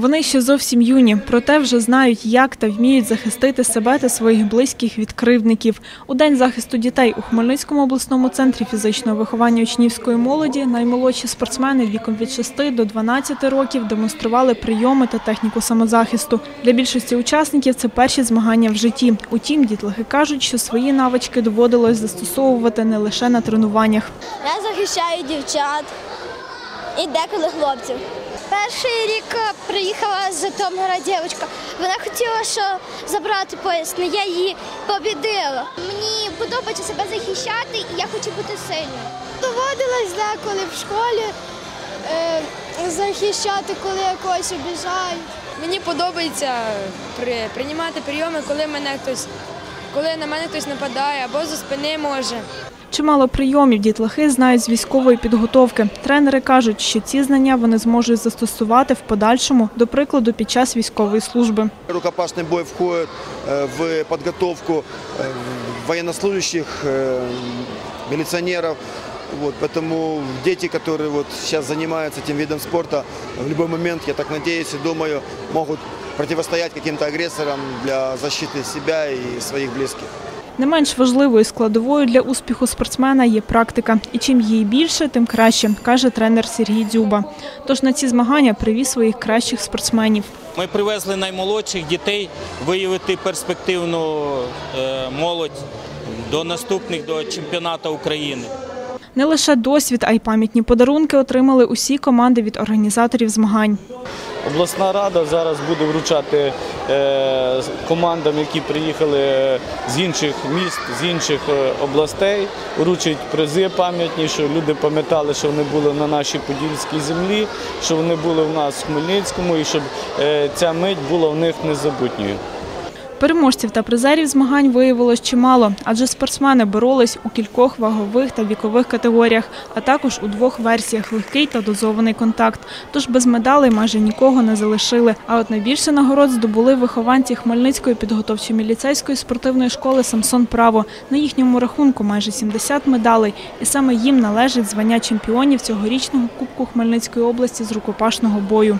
Вони ще зовсім юні, проте вже знають, як та вміють захистити себе та своїх близьких від кривдників. У день захисту дітей у Хмельницькому обласному центрі фізичного виховання учнівської молоді наймолодші спортсмени віком від 6 до 12 років демонстрували прийоми та техніку самозахисту. Для більшості учасників це перші змагання в житті. Утім, дітлахи кажуть, що свої навички доводилось застосовувати не лише на тренуваннях. Я захищаю дівчат і деколи хлопців. Перший рік приїхала з Житомира дівчинка. Вона хотіла що забрати пояс, але я її побідила. Мені подобається себе захищати і я хочу бути сильною. Доводилось деколи в школі е, захищати, коли якось обіжають. Мені подобається при, приймати прийоми, коли мене хтось, коли на мене хтось нападає або за спини може. Чимало прийомів дітлахи знають з військової підготовки. Тренери кажуть, що ці знання вони зможуть застосувати в подальшому, до прикладу, під час військової служби. Рукопашный бой входит э, в подготовку э, военнослужащих, э, милиционеров. Вот, поэтому дети, которые вот сейчас занимаются этим видом спорта, в любой момент, я так надеюсь и думаю, могут противостоять каким-то агрессорам для защиты себя и своих близких. Не менш важливою складовою для успіху спортсмена є практика. І чим її більше, тим краще, каже тренер Сергій Дзюба. Тож на ці змагання привіз своїх кращих спортсменів. Ми привезли наймолодших дітей виявити перспективну е, молодь до наступних до чемпіонату України. Не лише досвід, а й пам'ятні подарунки отримали усі команди від організаторів змагань. Обласна рада зараз буде вручати е, командам, які приїхали з інших міст, з інших е, областей, вручать призи пам'ятні, що люди пам'ятали, що вони були на нашій подільській землі, що вони були в нас в Хмельницькому, і щоб е, ця мить була в них незабутньою. Переможців та призерів змагань виявилось чимало, адже спортсмени боролись у кількох вагових та вікових категоріях, а також у двох версіях легкий та дозований контакт. Тож без медалей майже нікого не залишили. А от найбільше нагород здобули вихованці Хмельницької підготовчо-міліцейської спортивної школи Самсон Право. На їхньому рахунку майже 70 медалей, і саме їм належить звання чемпіонів цьогорічного Кубку Хмельницької області з рукопашного бою.